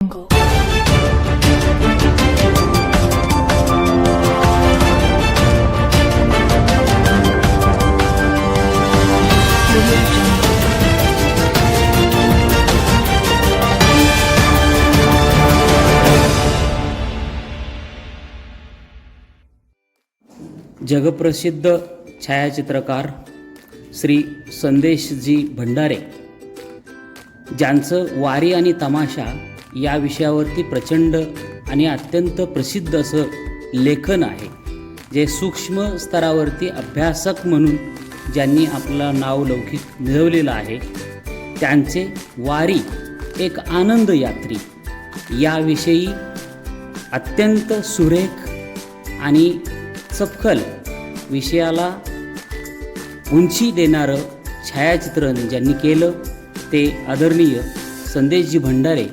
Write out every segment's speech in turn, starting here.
jungle. जगप्रसिद्ध छायाचित्रकार श्री संदेशजी भंडारे ज्यांचं वारी आणि तमाशा या विषयावरती प्रचंड आणि अत्यंत प्रसिद्ध असं लेखन आहे जे सूक्ष्म स्तरावरती अभ्यासक म्हणून ज्यांनी आपलं नाव लौकिक मिळवलेलं आहे त्यांचे वारी एक आनंद यात्री. याविषयी अत्यंत सुरेख आणि चपखल विषयाला उंची देणारं छायाचित्रण ज्यांनी केलं ते आदरणीय संदेशजी भंडारे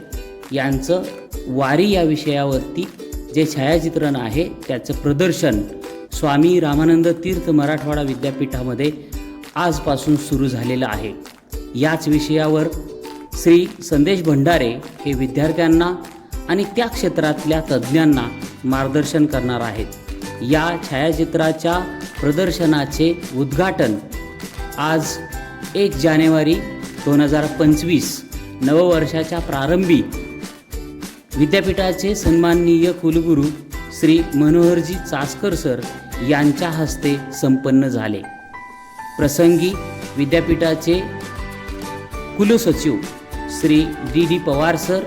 यांचं वारी या विषयावरती जे छायाचित्रण आहे त्याचं प्रदर्शन स्वामी रामानंद तीर्थ मराठवाडा विद्यापीठामध्ये आजपासून सुरू झालेलं आहे. याच विषयावर श्री संदेश भंडारे हे विद्यार्थ्यांना आणि त्या क्षेत्रातल्या तज्ज्ञांना मार्गदर्शन करणार आहेत. या छायाचित्राच्या प्रदर्शनाचे उद्घाटन आज एक जानेवारी दोन हजार पंचवीस नववर्षाच्या प्रारंभी विद्यापीठाचे सन्माननीय कुलगुरू श्री मनोहरजी चासकर सर यांच्या हस्ते संपन्न झाले. प्रसंगी विद्यापीठाचे कुलसचिव Shri D D Pawar sir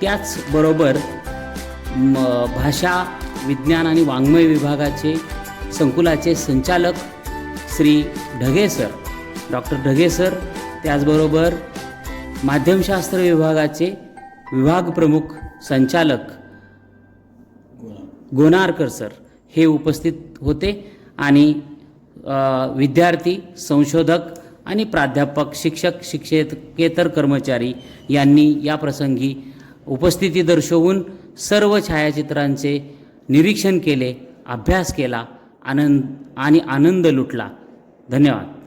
त्याचबरोबर म भाषा विज्ञान आणि वाङ्मय विभागाचे संकुलाचे संचालक Shri Dhage sir doctor Dhage sir त्याचबरोबर माध्यमशास्त्र विभागाचे विभाग प्रमुख संचालक गोनारकर सर हे उपस्थित होते आणि विद्यार्थी संशोधक आणि प्राध्यापक शिक्षक शिक्षकेतर कर्मचारी यांनी या प्रसंगी उपस्थिती दर्शवून सर्व छायाचित्रांचे निरीक्षण केले अभ्यास केला आनंद आणि आनंद लुटला. धन्यवाद.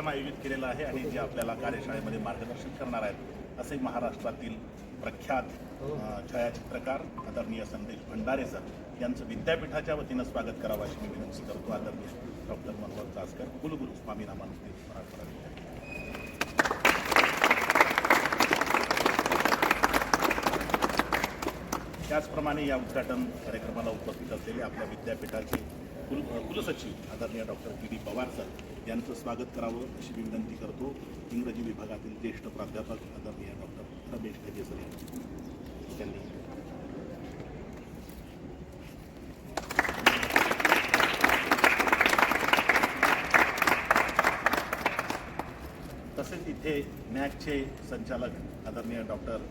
प्रदर्शन आयोजित केलेलं आहे आणि जे आपल्याला कार्यशाळेमध्ये मार्गदर्शन करणार आहेत असे महाराष्ट्रातील प्रख्यात अ, छायाचित्रकार आदरणीय संदेश भंडारे सर यांचं विद्यापीठाच्या वतीनं स्वागत करावं अशी मी विनंती करतो. आदरणीय डॉक्टर मनोहर चासकर कुलगुरू स्वामी रामानंद तीर्थ मराठवाडा विद्यापीठ त्याचप्रमाणे या उद्घाटन कार्यक्रमाला उपस्थित असलेले आपल्या विद्यापीठाचे कुल कुलसचिव आदरणीय doctor P D Pawar sir यांचं स्वागत करावं अशी मी विनंती करतो. इंग्रजी विभागातील ज्येष्ठ प्राध्यापक आदरणीय डॉक्टर रमेश सर त्यांनी. तसेच इथे नॅकचे संचालक आदरणीय डॉक्टर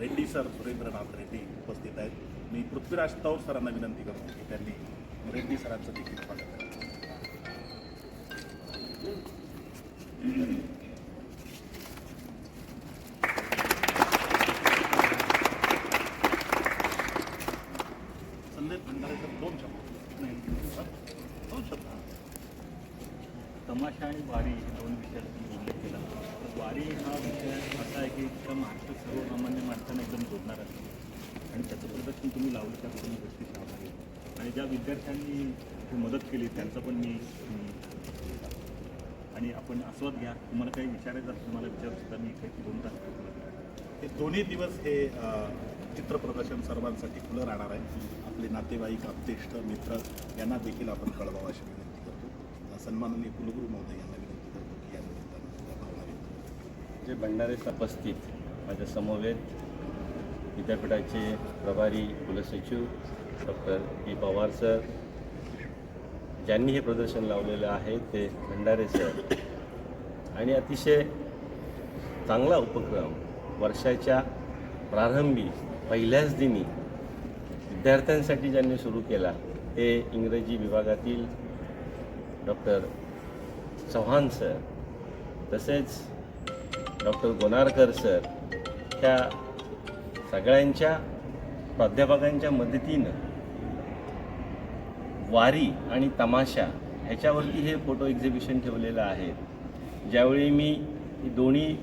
रेड्डी सर सुरेंद्रनाथ रेड्डी उपस्थित आहेत. मी पृथ्वीराज तौर सरांना विनंती करतो की त्यांनी रेड्डी सरांचं देखील स्वागत संदेश भंडारे सर दोन शब्द दोन शब्द तमाशा आणि वारी हे दोन विषयात उल्लेख केला. तर वारी हा विषय असा आहे की त्या महाराष्ट्र सर्वसामान्य माणसांना एकदम जोडणार असतो आणि त्याचं प्रदर्शन तुम्ही लावलं त्याबद्दल मी गोष्टी आभारी आणि ज्या विद्यार्थ्यांनी मदत केली त्यांचं पण मी आणि आपण आस्वाद घ्या. तुम्हाला काही विचारायचं असेल तुम्हाला विचारू सुद्धा मी काही दोन तास हे दोन्ही दिवस हे चित्र प्रदर्शन सर्वांसाठी खुलं राहणार आहे. आपले नातेवाईक आपतेष्ट मित्र यांना देखील आपण कळवावं अशी विनंती करतो. सन्माननीय कुलगुरू महोदय यांना विनंती करतो की या निमित्तानं जे भंडारे उपस्थित माझ्या समवेत विद्यापीठाचे प्रभारी कुलसचिव डॉक्टर ए पवार सर ज्यांनी हे प्रदर्शन लावलेलं आहे ते भंडारे सर. आणि अतिशय चांगला उपक्रम वर्षाच्या प्रारंभी पहिल्याच दिनी विद्यार्थ्यांसाठी ज्यांनी सुरू केला ते इंग्रजी विभागातील डॉक्टर चव्हाण सर तसेच डॉक्टर गोनारकर सर ह्या सगळ्यांच्या प्राध्यापकांच्या मदतीनं वारी आणि तमाशा ह्याच्यावरती हे फोटो एक्झिबिशन ठेवलेलं आहे. ज्यावेळी मी ही दोन्ही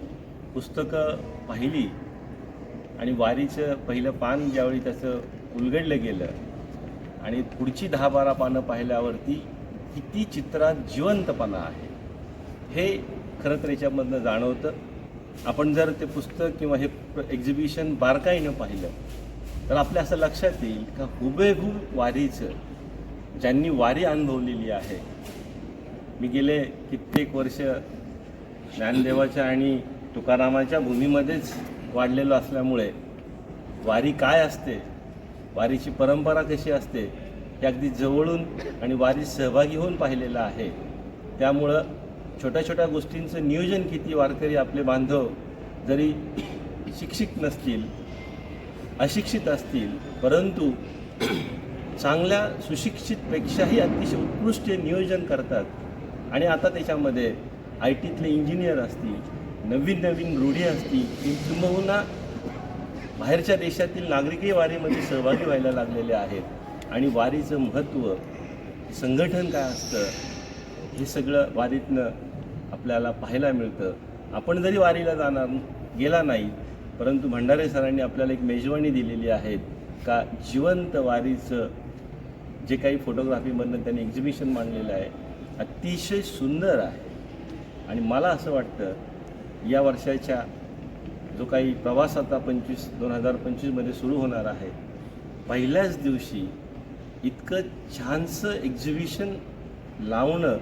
पुस्तकं पाहिली आणि वारीचं पहिलं पान ज्यावेळी त्याचं उलगडलं गेलं आणि पुढची दहा बारा पानं पाहिल्यावरती किती चित्रात जिवंतपणा आहे हे खरं तर याच्यामधनं जाणवतं. आपण जर ते पुस्तक किंवा हे एक्झिबिशन बारकाईनं पाहिलं तर आपल्या असं लक्षात येईल का हुबेहूब वारीचं ज्यांनी वारी अनुभवलेली आहे. मी गेले कित्येक वर्ष ज्ञानदेवाच्या आणि तुकारामाच्या भूमीमध्येच वाढलेलो असल्यामुळे वारी काय असते वारीची परंपरा कशी असते हे अगदी जवळून आणि वारीत सहभागी होऊन पाहिलेलं आहे. त्यामुळं छोट्या छोट्या गोष्टींचं नियोजन किती वारकरी आपले बांधव जरी शिक्षित नसतील अशिक्षित असतील परंतु चांगल्या सुशिक्षितपेक्षाही अतिशय उत्कृष्ट नियोजन करतात. आणि आता त्याच्यामध्ये आय टीतले इंजिनियर असतील नवीन नवीन रूढी असतील किंबहुना बाहेरच्या देशातील नागरिकही वारीमध्ये सहभागी व्हायला लागलेले आहेत. आणि वारीचं महत्त्व संघटन काय असतं हे सगळं वारीतनं आपल्याला पाहायला मिळतं. आपण जरी वारीला जाणार गेला नाही परंतु भंडारे सरांनी आपल्याला एक मेजवानी दिलेली आहे का जिवंत वारीचं जे काही फोटोग्राफीमधनं त्यांनी एक्झिबिशन मांडलेलं आहे अतिशय सुंदर आहे. आणि मला असं वाटतं या वर्षाच्या जो काही प्रवास आता पंचवीस दोन हजार पंचवीसमध्ये सुरू होणार आहे पहिल्याच दिवशी इतकं छानसं एक्झिबिशन लावणं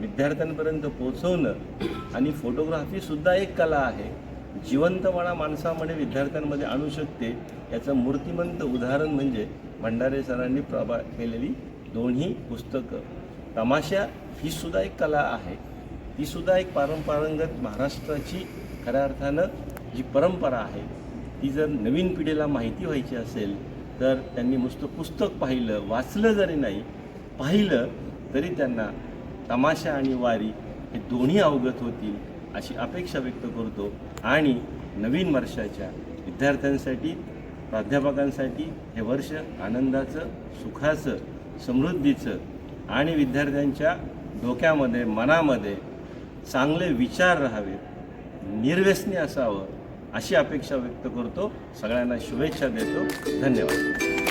विद्यार्थ्यांपर्यंत पोचवणं आणि फोटोग्राफीसुद्धा एक कला आहे. जिवंतपणा माणसामध्ये विद्यार्थ्यांमध्ये आणू शकते याचं मूर्तिमंत उदाहरण म्हणजे भंडारे सरांनी प्रभा केलेली दोन्ही पुस्तकं. तमाशा ही सुद्धा एक कला आहे. ती सुद्धा एक पारंपरागत महाराष्ट्राची खऱ्या अर्थानं जी परंपरा आहे ती जर नवीन पिढीला माहिती व्हायची असेल तर त्यांनी नुसतं पुस्तक पाहिलं वाचलं जरी नाही पाहिलं तरी त्यांना तमाशा आणि वारी हे दोन्ही अवगत होतील. अशी अपेक्षा व्यक्त करतो. आणि नवीन वर्षाच्या विद्यार्थ्यांसाठी प्राध्यापकांसाठी हे वर्ष आनंदाचं सुखाचं समृद्धीचं आणि विद्यार्थ्यांच्या डोक्यामध्ये मनामध्ये चांगले विचार राहावेत निर्व्यसनी असावं अशी अपेक्षा व्यक्त करतो. सगळ्यांना शुभेच्छा देतो. धन्यवाद.